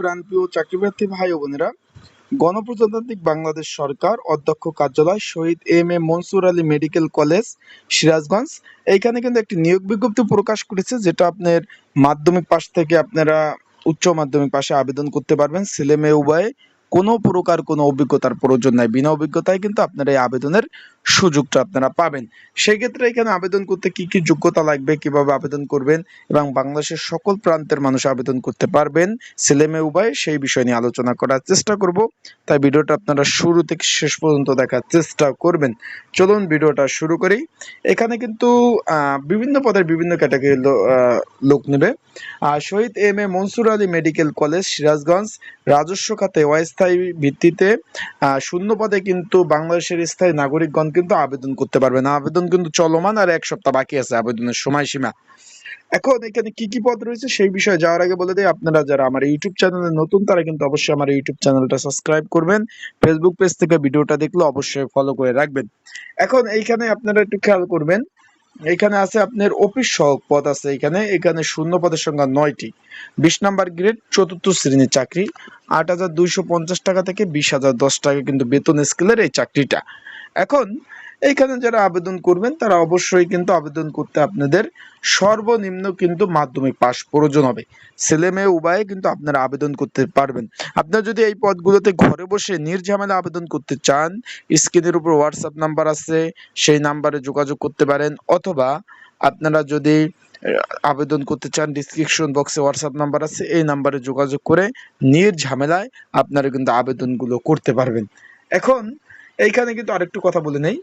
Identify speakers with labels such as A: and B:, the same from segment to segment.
A: প্রাণপ্রিয় চাকরিপ্রার্থী ভাই ও বোনেরা, গণপ্রজাতান্ত্রিক বাংলাদেশ সরকার অধ্যক্ষ কার্যালয় Shaheed M A Mansur Ali medical college, Sirajganj. এইখানে কিন্তু একটি নিয়োগ বিজ্ঞপ্তি প্রকাশ করেছে, যেটা আপনার মাধ্যমিক পাশ থেকে আপনারা উচ্চ মাধ্যমিক পাশে আবেদন করতে পারবেন। ছেলে মেয়ে উভয়ে কোনো প্রকার কোনো অভিজ্ঞতার প্রয়োজন নাই। বিনা অভিজ্ঞতায় কিন্তু আপনারা এই আবেদনের সুযোগটা আপনারা পাবেন। সেই ক্ষেত্রে এখানে আবেদন করতে কি কি যোগ্যতা লাগবে, কীভাবে আবেদন করবেন এবং বাংলাদেশের সকল প্রান্তের মানুষ আবেদন করতে পারবেন? ছেলে মেয়ে উভয় সেই বিষয় নিয়ে আলোচনা করার চেষ্টা করব। তাই ভিডিওটা আপনারা শুরু থেকে শেষ পর্যন্ত দেখার চেষ্টা করবেন। চলুন ভিডিওটা শুরু করি। এখানে কিন্তু বিভিন্ন পদের বিভিন্ন ক্যাটাগরির লোক নেবে। Shaheed M A Mansur Ali medical college, Sirajganj. রাজস্ব খাতে অস্থায়ী ভিত্তিতে শূন্য পদে কিন্তু বাংলাদেশের স্থায়ী নাগরিকগণ কিন্তু আবেদন করতে পারবেন আবেদন কিন্তু চলমান আর এক সপ্তাহ বাকি আছে আবেদনের সময়সীমা। এখন এখানে কি কি পদ রয়েছে সেই বিষয়ে যাওয়ার আগে বলে দিই, আপনারা যারা আমার ইউটিউব চ্যানেলে নতুন, তারা কিন্তু অবশ্যই আমার ইউটিউব চ্যানেলটা সাবস্ক্রাইব করবেন। ফেসবুক পেজ থেকে ভিডিওটা দেখলে অবশ্যই ফলো করে রাখবেন। এখন এইখানে আপনারা একটু খেয়াল করবেন এখানে আছে আপনার অফিস সহক পদ আছে এখানে। এখানে শূন্য পদের সংখ্যা নয়টি। বিশ নাম্বার গ্রেড চতুর্থ শ্রেণির চাকরি। আট হাজার দুইশো পঞ্চাশ টাকা থেকে বিশ হাজার দশ টাকা কিন্তু বেতন স্কেলের এই চাকরিটা। এখন এইখানে যারা আবেদন করবেন, তারা অবশ্যই কিন্তু আবেদন করতে আপনাদের সর্বনিম্ন কিন্তু মাধ্যমিক পাস প্রয়োজন হবে। ছেলে মেয়ে উভয়ে কিন্তু আপনারা আবেদন করতে পারবেন। আপনারা যদি এই পদগুলোতে ঘরে বসে নির্ঝামেলা আবেদন করতে চান, স্ক্রিনের উপর হোয়াটসঅ্যাপ নাম্বার আছে, সেই নাম্বারে যোগাযোগ করতে পারেন, অথবা আপনারা যদি আবেদন করতে চান ডিসক্রিপশন বক্সে হোয়াটসঅ্যাপ নাম্বার আছে, এই নাম্বারে যোগাযোগ করে নির্ঝামেলায় আপনারা কিন্তু আবেদনগুলো করতে পারবেন। এখন, এইখানে কিন্তু আরেকটু কথা বলে নেই।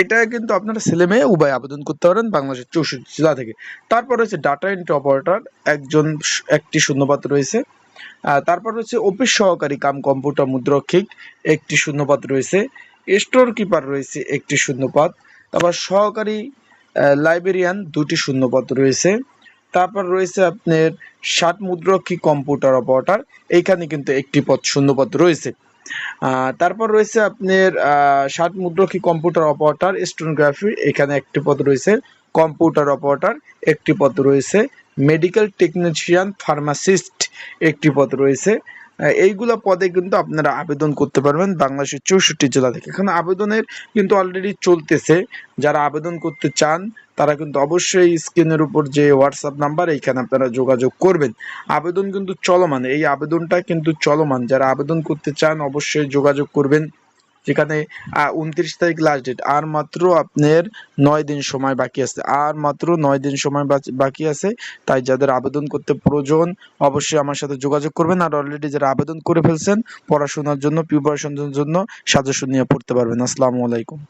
A: এটা কিন্তু আপনারা ছেলে মেয়ে উভয় আবেদন করতে পারেন বাংলাদেশের চৌষট্টি জেলা থেকে। তারপর রয়েছে ডাটা এন্ট্রি অপারেটর একজন একটি শূন্যপাত রয়েছে। তারপর রয়েছে অফিস সহকারী কাম কম্পিউটার মুদ্রক্ষিক, একটি শূন্যপাত রয়েছে। স্টোর কিপার রয়েছে, একটি শূন্যপাত তারপর সহকারী লাইব্রেরিয়ান দুটি শূন্যপদ রয়েছে। তারপর রয়েছে আপনার ষাট মুদ্রক্ষী কম্পিউটার অপারেটর এইখানে কিন্তু একটি পদ, শূন্যপদ রয়েছে। তারপর রয়েছে আপনার ষাট কি কম্পিউটার অপারেটর স্টোনোগ্রাফি এখানে একটি পদ রয়েছে কম্পিউটার অপারেটর একটি পদ রয়েছে মেডিকেল টেকনিশিয়ান ফার্মাসিস্ট একটি পদ রয়েছে। এইগুলা পদে কিন্তু আপনারা আবেদন করতে পারবেন বাংলাদেশের চৌষট্টি জেলা থেকে। এখন আবেদনের কিন্তু অলরেডি চলতেছে। যারা আবেদন করতে চান, তারা কিন্তু অবশ্যই স্ক্রিনের উপর যে হোয়াটসঅ্যাপ নাম্বার এইখানে আপনারা যোগাযোগ করবেন। আবেদন কিন্তু চলমান। এই আবেদনটা কিন্তু চলমান। যারা আবেদন করতে চান, অবশ্যই যোগাযোগ করবেন। যেখানে উনত্রিশ তারিখ লাস্ট ডেট আর মাত্র আপনার নয় দিন সময় বাকি আছে। আর মাত্র নয় দিন সময় বাকি আছে। তাই যাদের আবেদন করতে প্রয়োজন, অবশ্যই আমার সাথে যোগাযোগ করবেন। আর অলরেডি যারা আবেদন করে ফেলছেন, পড়াশোনার জন্য প্রিপারেশনের জন্য, সাজেশন নিয়ে পড়তে পারবেন। আসসালামু আলাইকুম।